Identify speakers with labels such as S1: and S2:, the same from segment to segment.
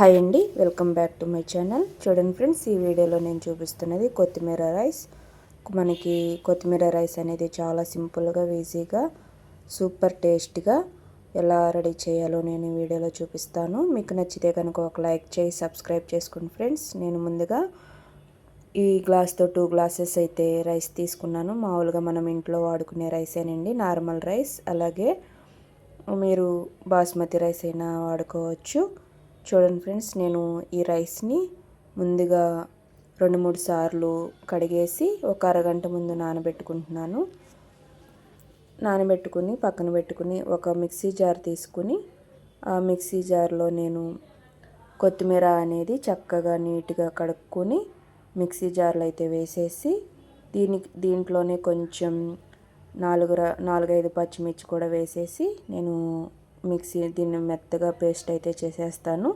S1: Hi అండి welcome back to my channel. చూడండి friends ఈ వీడియోలో నేను చూపిస్తున్నది కొత్తిమీర రైస్. మనకి కొత్తిమీర రైస్ అనేది చాలా సింపుల్గా ఈజీగా సూపర్ టేస్ట్గా ఎలా రెడీ చేయాలో నేను ఈ వీడియోలో చూపిస్తాను. మీకు నచ్చితే కనుక ఒక లైక్ చేయి సబ్స్క్రైబ్ చేసుకోండి ఫ్రెండ్స్. నేను ముందుగా ఈ గ్లాస్తో టూ గ్లాసెస్ అయితే రైస్ తీసుకున్నాను. మామూలుగా మనం ఇంట్లో వాడుకునే రైసేనండి నార్మల్ రైస్. అలాగే మీరు బాస్మతి రైస్ అయినా వాడుకోవచ్చు. చూడండి ఫ్రెండ్స్ నేను ఈ రైస్ని ముందుగా రెండు మూడు సార్లు కడిగేసి ఒక అరగంట ముందు నానబెట్టుకుంటున్నాను. నానబెట్టుకుని పక్కన పెట్టుకుని ఒక మిక్సీ జార్ తీసుకుని ఆ మిక్సీ జార్లో నేను కొత్తిమీర అనేది చక్కగా నీట్గా కడుక్కొని మిక్సీ జార్లో అయితే వేసేసి దీనికి దీంట్లోనే కొంచెం నాలుగు నాలుగైదు పచ్చిమిర్చి కూడా వేసేసి నేను మిక్సీ దీన్ని మెత్తగా పేస్ట్ అయితే చేసేస్తాను.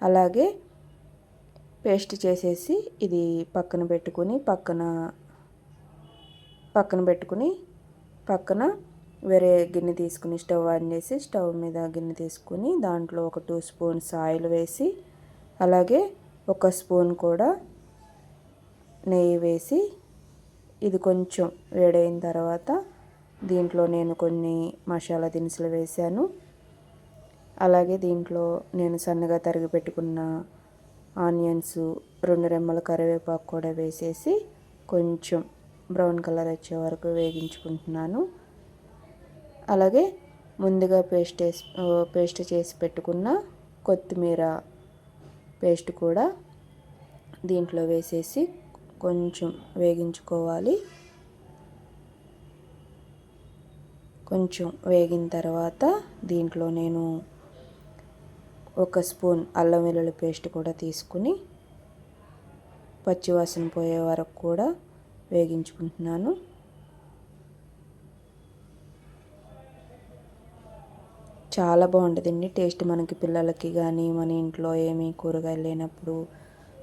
S1: అలాగే పేస్ట్ చేసేసి ఇది పక్కన పెట్టుకుని పక్కన పక్కన పెట్టుకుని పక్కన వేరే గిన్నె తీసుకుని స్టవ్ ఆన్ చేసి స్టవ్ మీద గిన్నె తీసుకుని దాంట్లో ఒక టూ స్పూన్స్ ఆయిల్ వేసి అలాగే ఒక స్పూన్ కూడా నెయ్యి వేసి ఇది కొంచెం వేడైన తర్వాత దీంట్లో నేను కొన్ని మసాలా దినుసులు వేశాను అలాగే దీంట్లో నేను సన్నగా తరిగి పెట్టుకున్న ఆనియన్స్ రెండు రెమ్మల కరివేపాకు కూడా వేసేసి కొంచెం బ్రౌన్ కలర్ వచ్చే వరకు వేగించుకుంటున్నాను. అలాగే ముందుగా పేస్ట్ వేసి పేస్ట్ చేసి పెట్టుకున్న కొత్తిమీర పేస్ట్ కూడా దీంట్లో వేసేసి కొంచెం వేగించుకోవాలి. కొంచెం వేగిన తర్వాత దీంట్లో నేను ఒక స్పూన్ అల్లం వెల్లుల్లి పేస్ట్ కూడా తీసుకుని పచ్చివాసన పోయే వరకు కూడా వేగించుకుంటున్నాను. చాలా బాగుంటుందండి. టేస్ట్ మనకి పిల్లలకి కానీ మన ఇంట్లో ఏమీ కూరగాయలు లేనప్పుడు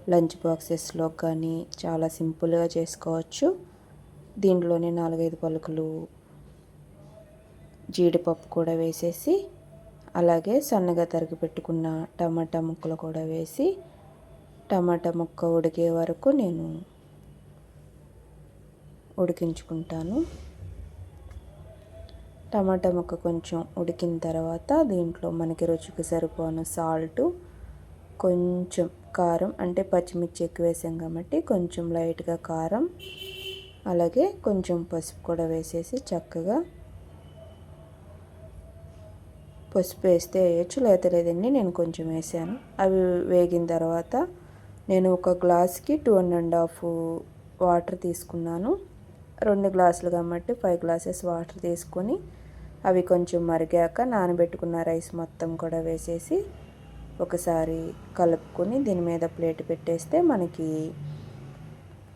S1: లంచ్ బాక్సెస్లో కానీ చాలా సింపుల్గా చేసుకోవచ్చు. దీంట్లోనే నాలుగైదు పలుకులు జీడిపప్పు కూడా వేసేసి అలాగే సన్నగా తరిగి పెట్టుకున్న టమాటా ముక్కలు కూడా వేసి టమాటా ముక్క ఉడికే వరకు నేను ఉడికించుకుంటాను. టమాటా ముక్క కొంచెం ఉడికిన తర్వాత దీంట్లో మనకి రుచికి సరిపోను సాల్ట్ కొంచెం కారం అంటే పచ్చిమిర్చి ఎక్కువ వేసాం కాబట్టి కొంచెం లైట్గా కారం అలాగే కొంచెం పసుపు కూడా వేసేసి చక్కగా పసుపు వేస్తే వేయచ్చు లేకపోతే లేదండి నేను కొంచెం వేసాను. అవి వేగిన తర్వాత నేను ఒక గ్లాస్కి టూ అండ్ హాఫ్ వాటర్ తీసుకున్నాను. రెండు గ్లాసులు కాబట్టి ఫైవ్ గ్లాసెస్ వాటర్ తీసుకొని అవి కొంచెం మరిగాక నానబెట్టుకున్న రైస్ మొత్తం కూడా వేసేసి ఒకసారి కలుపుకొని దీని మీద ప్లేట్ పెట్టేస్తే మనకి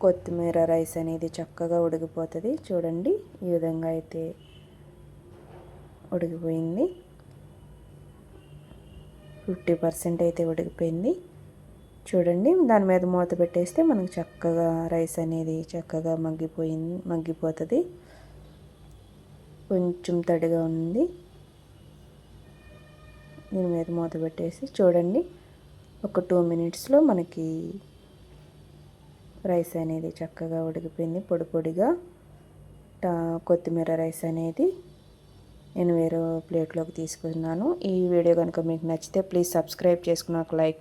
S1: కొత్తిమీర రైస్ అనేది చక్కగా ఉడికిపోతుంది. చూడండి ఈ విధంగా అయితే ఉడికిపోయింది. ఫిఫ్టీ పర్సెంట్ అయితే ఉడికిపోయింది. చూడండి దాని మీద మూత పెట్టేస్తే మనకు చక్కగా రైస్ అనేది చక్కగా మగ్గిపోయింది మగ్గిపోతుంది. కొంచెం తడిగా ఉంది. దీని మీద మూత పెట్టేసి చూడండి ఒక టూ మినిట్స్లో మనకి రైస్ అనేది చక్కగా ఉడికిపోయింది. పొడి పొడిగా కొత్తిమీర రైస్ అనేది నేను వేరే ప్లేట్లోకి తీసుకున్నాను. ఈ వీడియో కనుక మీకు నచ్చితే ప్లీజ్ సబ్స్క్రైబ్ చేసుకుని ఒక లైక్